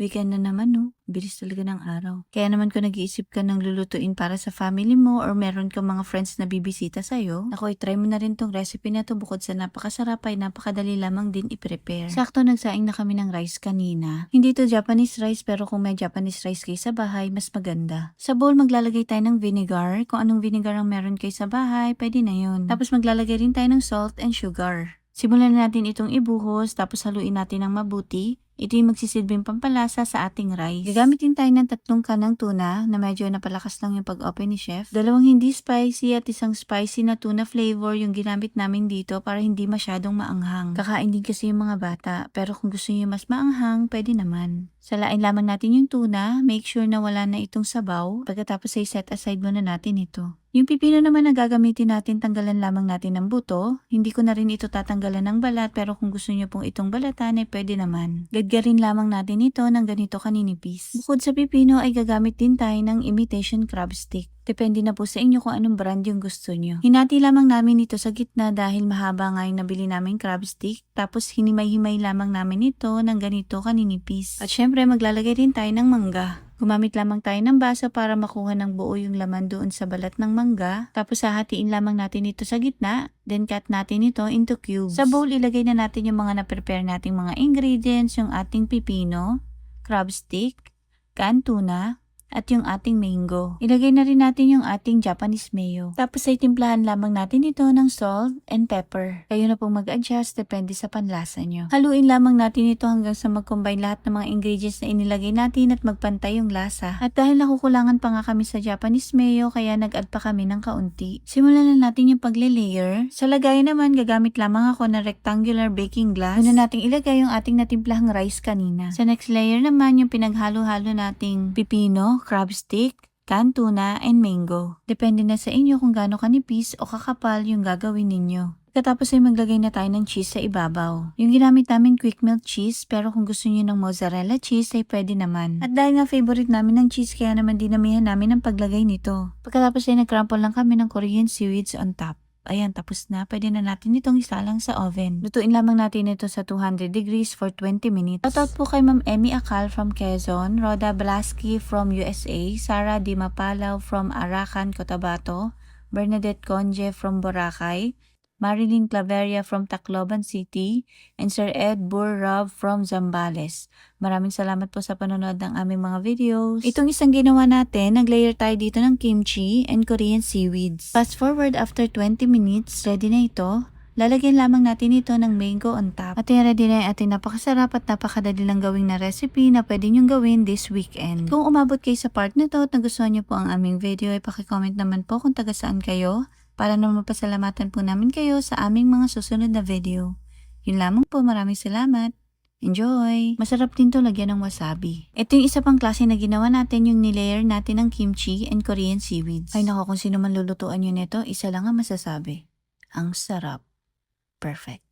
Weekend na naman no, bilis talaga ng araw. Kaya naman kung nag-iisip ka ng lulutuin para sa family mo or meron kang mga friends na bibisita sa'yo, ako try mo na rin tong recipe na to bukod sa napakasarap ay napakadali lamang din i-prepare. Sakto nagsaing na kami ng rice kanina. Hindi to Japanese rice pero kung may Japanese rice kayo sa bahay, mas maganda. Sa bowl maglalagay tayo ng vinegar. Kung anong vinegar ang meron kayo sa bahay, pwede na yun. Tapos maglalagay rin tayo ng salt and sugar. Simulan na natin itong ibuhos tapos haluin natin ng mabuti. Ito yung magsisilbing pampalasa sa ating rice. Gagamitin tayo ng tatlong kanang tuna na medyo napalakas lang yung pag-open ni chef. Dalawang hindi spicy at isang spicy na tuna flavor yung ginamit namin dito para hindi masyadong maanghang. Kakain din kasi yung mga bata pero kung gusto niyo mas maanghang, pwede naman. Salain lamang natin yung tuna, make sure na wala na itong sabaw. Pagkatapos ay set aside muna natin ito. Yung pipino naman na gagamitin natin, tanggalan lamang natin ng buto. Hindi ko na rin ito tatanggalan ng balat pero kung gusto niyo pong itong balatan ay pwede naman. Gadgarin lamang natin ito ng ganito kaninipis. Bukod sa pipino ay gagamit din tayo ng imitation crab stick. Depende na po sa inyo kung anong brand yung gusto nyo. Hinati lamang namin ito sa gitna dahil mahaba nga yung nabili namin crab stick. Tapos hinimay-himay lamang namin ito ng ganito kaninipis. At syempre maglalagay rin tayo ng mangga. Gumamit lamang tayo ng baso para makuha ng buo yung laman doon sa balat ng mangga. Tapos hahatiin lamang natin ito sa gitna. Then cut natin ito into cubes. Sa bowl, ilagay na natin yung mga na-prepare nating mga ingredients, yung ating pipino, crab stick, canned tuna, at yung ating mango. Ilagay na rin natin yung ating Japanese mayo. Tapos ay timplahan lamang natin ito ng salt and pepper. Kayo na pong mag-adjust depende sa panlasa nyo. Haluin lamang natin ito hanggang sa mag-combine lahat ng mga ingredients na inilagay natin at magpantay yung lasa. At dahil nakukulangan pa nga kami sa Japanese mayo kaya nag-add pa kami ng kaunti. Simulan na natin yung pagle-layer. Sa lagayan naman gagamit lamang ako ng rectangular baking glass. Una nating ilagay yung ating natimplahang rice kanina. Sa next layer naman yung pinaghalo-halo nating pipino, crab stick, canned tuna, and mango. Depende na sa inyo kung gaano kanipis o kakapal yung gagawin ninyo. Pagkatapos ay maglagay na tayo ng cheese sa ibabaw. Yung ginamit namin quick melt cheese pero kung gusto niyo ng mozzarella cheese ay pwede naman. At dahil nga favorite namin ng cheese kaya naman dinamihan namin ang paglagay nito. Pagkatapos ay nag-crumple lang kami ng Korean seaweeds on top. Ayan, tapos na. Pwede na natin itong isalang sa oven. Lutuin lamang natin ito sa 200 degrees for 20 minutes. Shoutout po kay Ma'am Emmy Akal from Quezon, Rhoda Blasky from USA, Sarah Di Mapalaw from Arakan, Cotabato, Bernadette Conje from Boracay, Marilyn Claveria from Tacloban City, and Sir Ed Burrab from Zambales. Maraming salamat po sa panonood ng aming mga videos. Itong isang ginawa natin, naglayer tayo dito ng kimchi and Korean seaweeds. Fast forward after 20 minutes, ready na ito. Lalagyan lamang natin ito ng mango on top. At yan ready na yung ating napakasarap at napakadali lang gawing na recipe na pwede nyo gawin this weekend. Kung umabot kayo sa part na to at nagustuhan nyo po ang aming video, ay pakicomment naman po kung taga saan kayo para naman mapasalamatan po namin kayo sa aming mga susunod na video. Yun lamang po, maraming salamat. Enjoy! Masarap din to lagyan ng wasabi. Ito yung isa pang klase na ginawa natin yung nilayer natin ng kimchi and Korean seaweeds. Ay nako, kung sino man lulutuan yun nito, isa lang ang masasabi. Ang sarap. Perfect.